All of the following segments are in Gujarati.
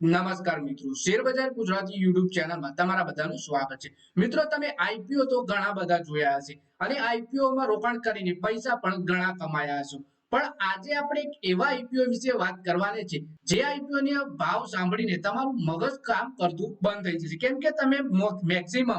નમસ્કાર મિત્રો. શેરબજાર ગુજરાતી યુટ્યુબ ચેનલમાં તમારા બધાનું સ્વાગત છે. મિત્રો, તમે આઈપીઓ તો ઘણા બધા જોયા હશે અને આઈપીઓમાં રોકાણ કરીને પૈસા પણ ઘણા કમાયા હશો. પણ આજે આપણે એક એવા આઈપીઓ વિશે વાત કરવાની છે, જે આઈપીઓ ની ભાવ સાંભળીને તમારું મગજ કામ કરતું બંધ થઈ જશે. કેમ કે તમે મેક્સિમમ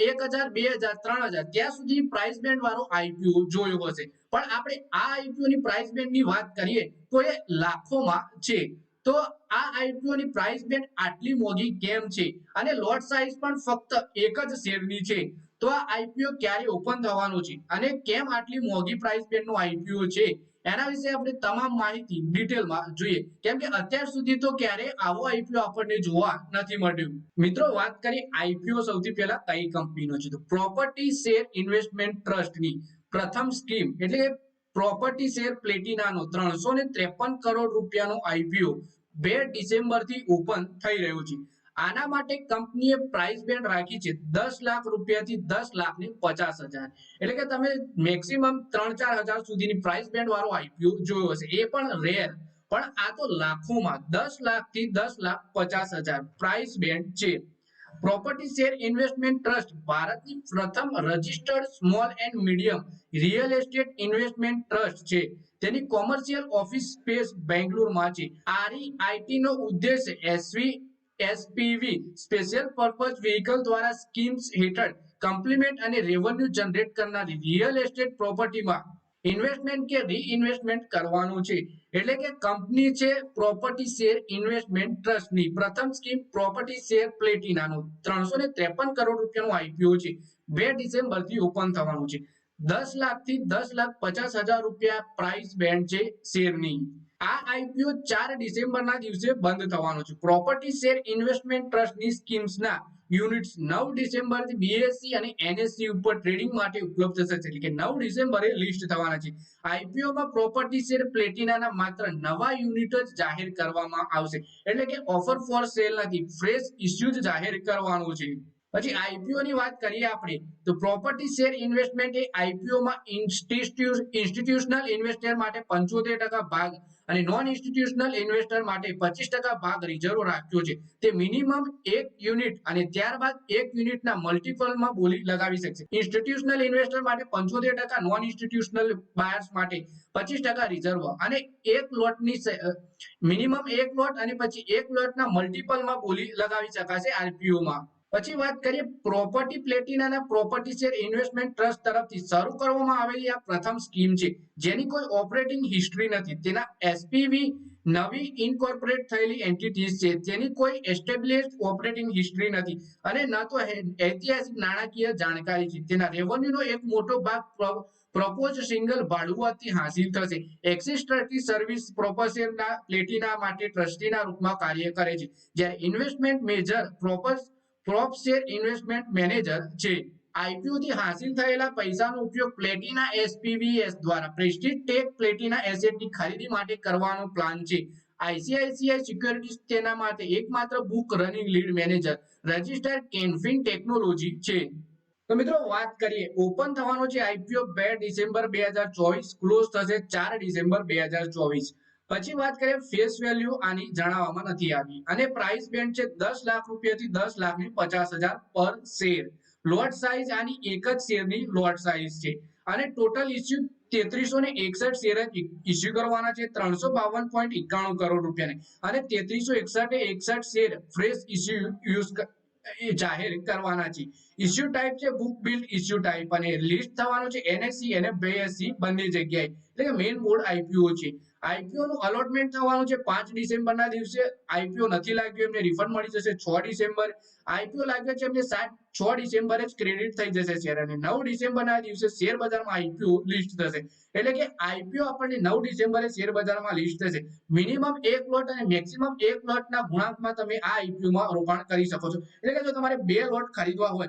એક હજાર, બે હજાર, ત્રણ હજાર ત્યાં સુધી પ્રાઇસ બેન્ડ વાળો આઈપીઓ જોયો હશે. પણ આપણે આ આઈપીઓ ની પ્રાઇસ બેન્ડની વાત કરીએ, તો એ લાખોમાં છે. તો આ આઈપીઓ ની પ્રાઇસ બેન્ડ આટલી મોંઘી કેમ છે? અને લોટ સાઇઝ પણ ફક્ત એક જ શેરની છે. તો આ આઈપીઓ ક્યારે ઓપન થવાનું છે? અને કેમ આટલી મોંઘી પ્રાઇસ બેન્ડનું આઈપીઓ છે? એના વિશે આપણે તમામ માહિતી ડિટેલમાં જોઈએ. કેમ કે અત્યાર સુધી તો ક્યારે આવો આઈપીઓ આપણને જોવા નથી મળ્યું. મિત્રો, વાત કરીએ આઈપીઓ સૌથી પહેલા કઈ કંપનીનો છે? તો પ્રોપર્ટી શેર ઇન્વેસ્ટમેન્ટ ટ્રસ્ટની પ્રથમ સ્કીમ એટલે કે પ્રોપર્ટી શેર પ્લેટિનાનો ત્રણસો ને ત્રેપન કરોડ રૂપિયાનો આઈપીઓ બે ડિસેમ્બરથી ઓપન થઈ રહ્યું છે. આના માટે કંપનીએ પ્રાઇસ બેન્ડ રાખી છે દસ લાખ રૂપિયાથી દસ લાખ ને પચાસ હજાર. એટલે કે તમે મેક્સિમમ ત્રણ ચાર હજાર સુધીની પ્રાઇસ બેન્ડ વાળો આઈપીઓ જોયો હશે. એ પણ રેર પણ આ તો લાખોમાં દસ લાખથી દસ લાખ પચાસ હજાર પ્રાઇસ બેન્ડ છે. પ્રોપર્ટી શેર ઇન્વેસ્ટમેન્ટ ટ્રસ્ટ ભારતની પ્રથમ registered small and medium real estate investment trust છે. તેની કોમર્શિયલ ઓફિસ સ્પેસ બેંગ્લોરમાં છે. આરઈઆઈટી નો ઉદ્દેશ S V SPV special purpose vehicle દ્વારા સ્કીમ્સ હેઠળ કમ્પ્લિમેન્ટ અને રેવન્યુ જનરેટ કરનારી રિયલ એસ્ટેટ પ્રોપર્ટીમાં ઇન્વેસ્ટમેન્ટ કે રીઇન્વેસ્ટમેન્ટ કરવાનું છે. એટલે કે કંપની છે પ્રોપર્ટી શેર ઇન્વેસ્ટમેન્ટ ટ્રસ્ટની પ્રથમ સ્કીમ પ્રોપર્ટી શેર પ્લેટિનાનું ત્રણસો ત્રેપન કરોડ રૂપિયાનું આઈપીઓ છે. બે ડિસેમ્બરથી ઓપન થવાનું છે. દસ લાખથી દસ લાખ પચાસ હજાર રૂપિયા પ્રાઇસ બેન્ડ છે શેરની આ આઈપીઓ ચાર ડિસેમ્બરના દિવસે બંધ થવાનું છે. પ્રોપર્ટી શેર ઇન્વેસ્ટમેન્ટ ટ્રસ્ટની સ્કીમ્સના યુનિટ્સ નવ ડિસેમ્બરથી બીએસસી અને એનએસસી ઉપર ટ્રેડિંગ માટે ઉપલબ્ધ થશે. એટલે કે નવ ડિસેમ્બરે લિસ્ટ થવાના છે. આઈપીઓ માં પ્રોપર્ટી શેર પ્લેટિનાના માત્ર નવા યુનિટ જ જાહેર કરવામાં આવશે. એટલે કે ઓફર ફોર સેલ નથી. ફ્રેશ ઇસ્યુ જ જાહેર કરવાનું છે. પછી આઈપીઓ ની વાત કરીએ આપણે, તો પ્રોપર્ટી શેર ઇન્વેસ્ટમેન્ટ એ આઈપીઓ માં ઇન્સ્ટિટ્યુશનલ ઇન્વેસ્ટર માટે પંચોતેર ટકા ભાગ અને નોન ઇન્સ્ટિટ્યુશનલ ઇન્વેસ્ટર માટે પચીસ ટકા ભાગ રિઝર્વ રાખ્યો છે. તે મિનિમમ એક યુનિટ અને ત્યારબાદ એક યુનિટના મલ્ટીપલમાં બોલી લગાવી શકશે. ઇન્સ્ટિટ્યુશનલ ઇન્વેસ્ટર માટે પંચોતેર ટકા નોન ઇન્સ્ટિટ્યુશનલ બાયર્સ માટે પચીસ ટકા રિઝર્વ અને એક લોટની મિનિમમ એક લોટ અને પછી એક લોટના મલ્ટીપલમાં બોલી લગાવી શકાશે આરપીઓમાં પછી વાત કરીએ પ્રોપર્ટી પ્લેટિનાના પ્રોપર્ટી શેર ઇન્વેસ્ટમેન્ટ ટ્રસ્ટ તરફથી શરૂ કરવામાં આવેલી આ પ્રથમ સ્કીમ છે. જેની કોઈ ઓપરેટિંગ હિસ્ટ્રી નથી. તેના એસપીવી નવી ઇન્કોર્પોરેટ થયેલી એન્ટિટીઝ છે. તેની કોઈ એસ્ટેબ્લિશ ઓપરેટિંગ હિસ્ટ્રી નથી. અને ન તો ઐતિહાસિક નાણાકીય જાણકારી છે. તેના રેવન્યુનો એક મોટો ભાગ પ્રપોઝ સિંગલ ભાડુઆતથી હાંસિલ થશે. એક્સિસ ટ્રસ્ટી સર્વિસ પ્રોપોઝરના પ્લેટિના માટે ટ્રસ્ટીના રૂપમાં કાર્ય કરે છે. જ્યારે investment major propose prop share investment manager છે આઈપીઓ થી હાંસિલ થયેલા પૈસાનો ઉપયોગ પ્લેટિના એસપીવીએસ દ્વારા પ્રેસ્ટીજ ટેક પ્લેટિના એસેટની ખરીદી માટે કરવાનો પ્લાન છે. આઈસીઆઈસીઆઈ સિક્યોરિટીઝ તેના માટે એકમાત્ર book running lead manager registrar KFin technology છે. તો મિત્રો વાત કરીએ ઓપન થવાનો છે આઈપીઓ બે ડિસેમ્બર બે હજાર ચોવીસ ક્લોઝ થશે ચાર ડિસેમ્બર બે હજાર ચોવીસ. પછી વાત કરીએ ફેસ વેલ્યુ આની જણાવવામાં નથી આવી. અને પ્રાઇસ બેન્ડ છે દસ લાખ રૂપિયાથી દસ લાખની પચાસ પર શેર લોટ સાઇઝ આની એક જ શેરની લોટ સાઇઝ છે. અને ટોટલ ઇસ્યુ તેત્રીસો ને એકસઠ શેર ઇસ્યુ કરવાના છે. ત્રણસો બાવન પોઈન્ટ એકાણું કરોડ રૂપિયાને. અને તેત્રીસો એકસઠ એકસઠ શેર ફ્રેશ ઇસ્યુ યુઝ જાહેર કરવાના છે. ઇસ્યુ ટાઈપ છે બુક બિલ્ડ ઇસ્યુ ટાઈપ અને લિસ્ટ થવાનું છે એનએસસી અને બેએસસી બંને જગ્યાએ. એટલે કે મેઇન બોર્ડ આઈપીઓ છે. આઈપીઓ નું અલોટમેન્ટ થવાનું છે પાંચ ડિસેમ્બર ના દિવસે આઈપીઓ નથી લાગ્યું, એમને રિફંડ મળી જશે છ ડિસેમ્બર. આઈપીઓ લાગ્યો છે એમને સાત, છ ડિસેમ્બરે જ ક્રેડિટ થઈ જશે શેર અને નવ ડિસેમ્બર ના દિવસે શેર બજારમાં આઈપીઓ લિસ્ટ થશે. એટલે કે આઈપીઓ આપણને નવ ડિસેમ્બરે શેર બજારમાં લિસ્ટ થશે. મિનિમમ એક લોટ અને મેક્સિમમ એક લોટના ગુણાંકમાં તમે આ આઈપીઓ માં રોકાણ કરી શકો છો. એટલે કે જો તમારે બે લોટ ખરીદવા હોય